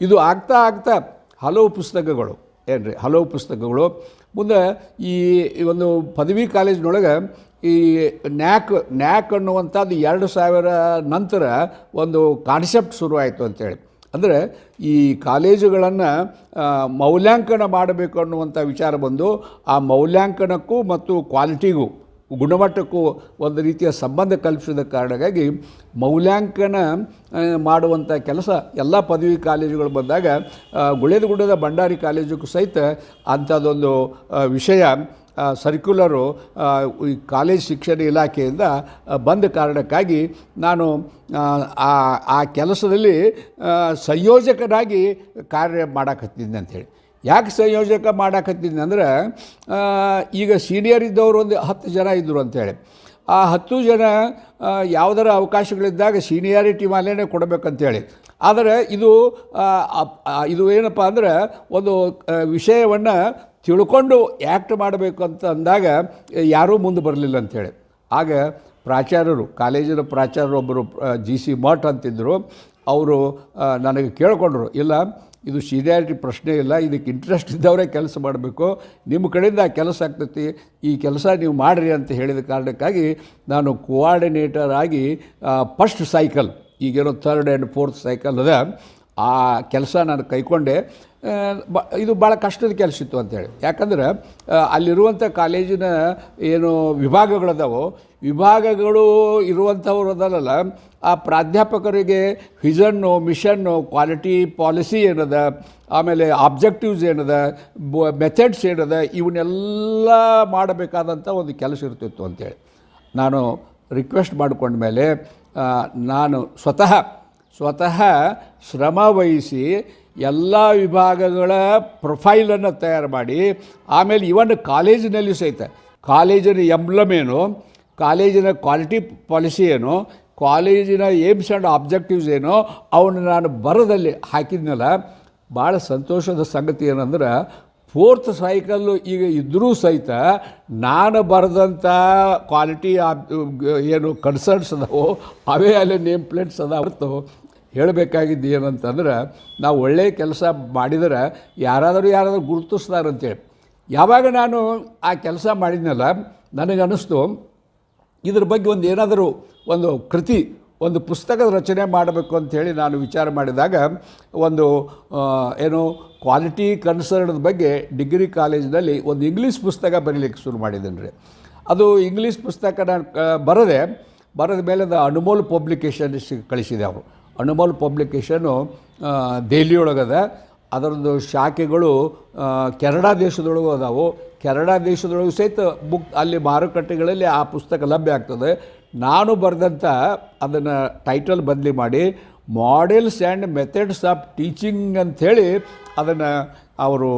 ಇದು ಆಗ್ತಾ ಆಗ್ತಾ ಹಲವು ಪುಸ್ತಕಗಳು, ಏನ್ರಿ? ಹಲವು ಪುಸ್ತಕಗಳು. ಮುಂದೆ ಈ ಒಂದು ಪದವಿ ಕಾಲೇಜಿನೊಳಗೆ ಈ ನ್ಯಾಕ್ ನ್ಯಾಕ್ ಅನ್ನುವಂಥದ್ದು ಎರಡು ಸಾವಿರ ನಂತರ ಒಂದು ಕಾನ್ಸೆಪ್ಟ್ ಶುರುವಾಯಿತು ಅಂತೇಳಿ ಅಂದರೆ ಈ ಕಾಲೇಜುಗಳನ್ನು ಮೌಲ್ಯಾಂಕನ ಮಾಡಬೇಕು ಅನ್ನುವಂಥ ವಿಚಾರ ಬಂದು ಆ ಮೌಲ್ಯಾಂಕನಕ್ಕೂ ಮತ್ತು ಕ್ವಾಲಿಟಿಗೂ, ಗುಣಮಟ್ಟಕ್ಕೂ ಒಂದು ರೀತಿಯ ಸಂಬಂಧ ಕಲ್ಪಿಸಿದ ಕಾರಣಕ್ಕಾಗಿ ಮೌಲ್ಯಾಂಕನ ಮಾಡುವಂಥ ಕೆಲಸ ಎಲ್ಲ ಪದವಿ ಕಾಲೇಜುಗಳು ಬಂದಾಗ ಗುಳೇದಗುಡ್ಡದ ಭಂಡಾರಿ ಕಾಲೇಜಿಗೂ ಸಹಿತ ಅಂಥದ್ದೊಂದು ವಿಷಯ ಸರ್ಕ್ಯುಲರು ಈ ಕಾಲೇಜ್ ಶಿಕ್ಷಣ ಇಲಾಖೆಯಿಂದ ಬಂದ ಕಾರಣಕ್ಕಾಗಿ ನಾನು ಆ, ಆ ಕೆಲಸದಲ್ಲಿ ಸಂಯೋಜಕರಾಗಿ ಕಾರ್ಯ ಮಾಡಕತ್ತಿದ್ದೆ ಅಂಥೇಳಿ. ಯಾಕೆ ಸಂಯೋಜಕ ಮಾಡಕತ್ತಿದ್ದೆ ಅಂದ್ರೆ ಈಗ ಸೀನಿಯರ್ ಇದ್ದವರು ಒಂದು ಹತ್ತು ಜನ ಇದ್ದರು ಅಂತೇಳಿ ಆ ಹತ್ತು ಜನ ಯಾವುದರ ಅವಕಾಶಗಳಿದ್ದಾಗ ಸೀನಿಯಾರಿಟಿ ಮಾಲೇನೆ ಕೊಡಬೇಕಂತೇಳಿ ಆದರೆ ಇದು ಇದು ಏನಪ್ಪ ಅಂದ್ರೆ ಒಂದು ವಿಷಯವನ್ನು ತಿಳ್ಕೊಂಡು ಆ್ಯಕ್ಟ್ ಮಾಡಬೇಕು ಅಂತ ಅಂದಾಗ, ಯಾರೂ ಮುಂದೆ ಬರಲಿಲ್ಲ ಅಂಥೇಳಿ ಆಗ ಪ್ರಾಚಾರ್ಯರು, ಕಾಲೇಜಿನ ಪ್ರಾಚಾರ್ಯರೊಬ್ಬರು ಜಿ ಸಿ ಮಠ್ ಅಂತಿದ್ದರು ಅವರು ನನಗೆ ಕೇಳಿಕೊಂಡ್ರು, ಇಲ್ಲ, ಇದು ಸೀನಿಯಾರಿಟಿ ಪ್ರಶ್ನೆ ಇಲ್ಲ, ಇದಕ್ಕೆ ಇಂಟ್ರೆಸ್ಟ್ ಇದ್ದವರೇ ಕೆಲಸ ಮಾಡಬೇಕು, ನಿಮ್ಮ ಕಡೆಯಿಂದ ಆ ಕೆಲಸ ಆಗ್ತೈತಿ, ಈ ಕೆಲಸ ನೀವು ಮಾಡಿರಿ ಅಂತ ಹೇಳಿದ ಕಾರಣಕ್ಕಾಗಿ ನಾನು ಕೋಆರ್ಡಿನೇಟರ್ ಆಗಿ ಫಸ್ಟ್ ಸೈಕಲ್ ಈಗೇನೋ ಥರ್ಡ್ ಆ್ಯಂಡ್ ಫೋರ್ತ್ ಸೈಕಲ್ ಅದ. ಆ, ಕೆಲಸ ನಾನು ಕೈಕೊಂಡೆ. ಬ, ಇದು ಭಾಳ ಕಷ್ಟದ ಕೆಲಸ ಇತ್ತು ಅಂತೇಳಿ ಯಾಕಂದ್ರೆ ಅಲ್ಲಿರುವಂಥ ಕಾಲೇಜಿನ ಏನು ವಿಭಾಗಗಳದಾವೋ ವಿಭಾಗಗಳು ಇರುವಂಥವ್ರು ಅದಲ್ಲ ಆ ಪ್ರಾಧ್ಯಾಪಕರಿಗೆ ವಿಜನ್ನು ಮಿಷನ್ನು, ಕ್ವಾಲಿಟಿ ಪಾಲಿಸಿ ಏನದ, ಆಮೇಲೆ ಆಬ್ಜೆಕ್ಟಿವ್ಸ್ ಏನದ ಮೆಥಡ್ಸ್ ಏನದ, ಇವನ್ನೆಲ್ಲ ಮಾಡಬೇಕಾದಂಥ ಒಂದು ಕೆಲಸ ಇರ್ತಿತ್ತು ಅಂತೇಳಿ ನಾನು ರಿಕ್ವೆಸ್ಟ್ ಮಾಡ್ಕೊಂಡ ಮೇಲೆ ನಾನು ಸ್ವತಃ ಸ್ವತಃ ಶ್ರಮ ವಹಿಸಿ ಎಲ್ಲ ವಿಭಾಗಗಳ ಪ್ರೊಫೈಲನ್ನು ತಯಾರು ಮಾಡಿ, ಆಮೇಲೆ ಇವನ್ ಕಾಲೇಜಿನಲ್ಲಿ ಸಹಿತ, ಕಾಲೇಜಿನ ಎಂಬ್ಲಮ್ ಏನು, ಕಾಲೇಜಿನ ಕ್ವಾಲಿಟಿ ಪಾಲಿಸಿ ಏನು, ಕಾಲೇಜಿನ ಏಮ್ಸ್ ಆ್ಯಂಡ್ ಆಬ್ಜೆಕ್ಟಿವ್ಸ್ ಏನು ಅವನ್ನ ನಾನು ಬರದಲ್ಲಿ ಹಾಕಿದ್ನಲ್ಲ, ಭಾಳ ಸಂತೋಷದ ಸಂಗತಿ ಏನಂದ್ರೆ, ಫೋರ್ತ್ ಸೈಕಲ್ಲು ಈಗ ಇದ್ದರೂ ಸಹಿತ ನಾನು ಬರೆದಂಥ ಕ್ವಾಲಿಟಿ ಏನು ಕನ್ಸರ್ನ್ಸ್ ಅದಾವೋ, ಅವೇ ಅಲ್ಲಿ ನೇಮ್ ಪ್ಲೇಟ್ಸ್ ಅದ ಹೊರತು ಹೇಳಬೇಕಾಗಿದ್ದು ಏನಂತಂದ್ರೆ ನಾವು ಒಳ್ಳೆಯ ಕೆಲಸ ಮಾಡಿದರೆ ಯಾರಾದರೂ ಯಾರಾದರೂ ಗುರುತಿಸ್ತಾರಂತೇಳಿ ಯಾವಾಗ ನಾನು ಆ ಕೆಲಸ ಮಾಡಿದ್ನಲ್ಲ, ನನಗನ್ನಿಸ್ತು, ಇದ್ರ ಬಗ್ಗೆ ಒಂದು ಏನಾದರೂ ಒಂದು ಕೃತಿ, ಒಂದು ಪುಸ್ತಕದ ರಚನೆ ಮಾಡಬೇಕು ಅಂಥೇಳಿ ನಾನು ವಿಚಾರ ಮಾಡಿದಾಗ, ಒಂದು ಏನು ಕ್ವಾಲಿಟಿ ಕನ್ಸರ್ನ್ ಬಗ್ಗೆ ಡಿಗ್ರಿ ಕಾಲೇಜಿನಲ್ಲಿ ಒಂದು ಇಂಗ್ಲೀಷ್ ಪುಸ್ತಕ ಬರೀಲಿಕ್ಕೆ ಶುರು ಮಾಡಿದ್ದೀನಿ ರೀ. ಅದು ಇಂಗ್ಲೀಷ್ ಪುಸ್ತಕ ನಾನು ಬರದೆ, ಬರೆದ ಮೇಲೆ ಅದು ಅನುಮೋಲ್ ಪಬ್ಲಿಕೇಶನ್ ಕಳಿಸಿದೆ ಅವರು. ಅನುಮೋಲ್ ಪಬ್ಲಿಕೇಶನ್ನು ದೆಹಲಿಯೊಳಗದ. ಅದರದ್ದು ಶಾಖೆಗಳು ಕೆನಡಾ ದೇಶದೊಳಗೂ ಅದಾವು. ಕೆನಡಾ ದೇಶದೊಳಗೂ ಸಹಿತ ಬುಕ್, ಅಲ್ಲಿ ಮಾರುಕಟ್ಟೆಗಳಲ್ಲಿ ಆ ಪುಸ್ತಕ ಲಭ್ಯ ಆಗ್ತದೆ. ನಾನು ಬರೆದಂಥ ಅದನ್ನು ಟೈಟಲ್ ಬದಲಿ ಮಾಡಿ models and methods of teaching ಅಂಥೇಳಿ ಅದನ್ನು ಅವರು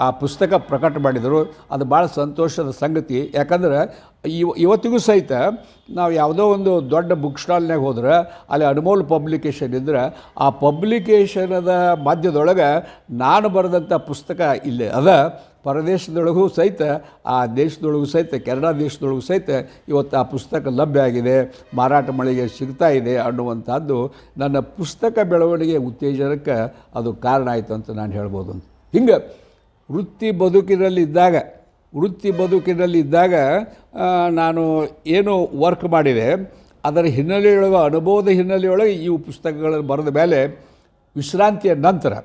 ಆ ಪುಸ್ತಕ ಪ್ರಕಟ ಮಾಡಿದರು. ಅದು ಭಾಳ ಸಂತೋಷದ ಸಂಗತಿ. ಯಾಕಂದ್ರೆ ಇವ, ಇವತ್ತಿಗೂ ಸಹಿತ ನಾವು ಯಾವುದೋ ಒಂದು ದೊಡ್ಡ ಬುಕ್ ಸ್ಟಾಲ್ನಾಗ ಹೋದ್ರೆ ಅಲ್ಲಿ ಅನ್ಮೋಲ್ ಪಬ್ಲಿಕೇಶನ್ ಇದ್ರೆ ಆ ಪಬ್ಲಿಕೇಶನದ ಮಧ್ಯದೊಳಗೆ ನಾನು ಬರೆದಂಥ ಪುಸ್ತಕ ಇಲ್ಲಿ ಅದ. ಪರದೇಶದೊಳಗೂ ಸಹಿತ, ಆ ದೇಶದೊಳಗೂ ಸಹಿತ, ಕೆನಡಾ ದೇಶದೊಳಗೂ ಸಹಿತ ಇವತ್ತು ಆ ಪುಸ್ತಕ ಲಭ್ಯ ಆಗಿದೆ. ಮಾರಾಟ ಮಳಿಗೆ ಸಿಗ್ತಾ ಇದೆ ಅನ್ನುವಂಥದ್ದು ನನ್ನ ಪುಸ್ತಕ ಬೆಳವಣಿಗೆ ಉತ್ತೇಜನಕ್ಕೆ ಅದು ಕಾರಣ ಆಯಿತು ಅಂತ ನಾನು ಹೇಳ್ಬೋದು. ಹಿಂಗೆ ವೃತ್ತಿ ಬದುಕಿನಲ್ಲಿದ್ದಾಗ ವೃತ್ತಿ ಬದುಕಿನಲ್ಲಿದ್ದಾಗ ನಾನು ಏನು ವರ್ಕ್ ಮಾಡಿದೆ. ಅದರ ಹಿನ್ನೆಲೆಯೊಳಗೆ, ಅನುಭವದ ಹಿನ್ನೆಲೆಯೊಳಗೆ ಈ ಪುಸ್ತಕಗಳನ್ನು ಬರೆದ ಮೇಲೆ ವಿಶ್ರಾಂತಿಯ ನಂತರ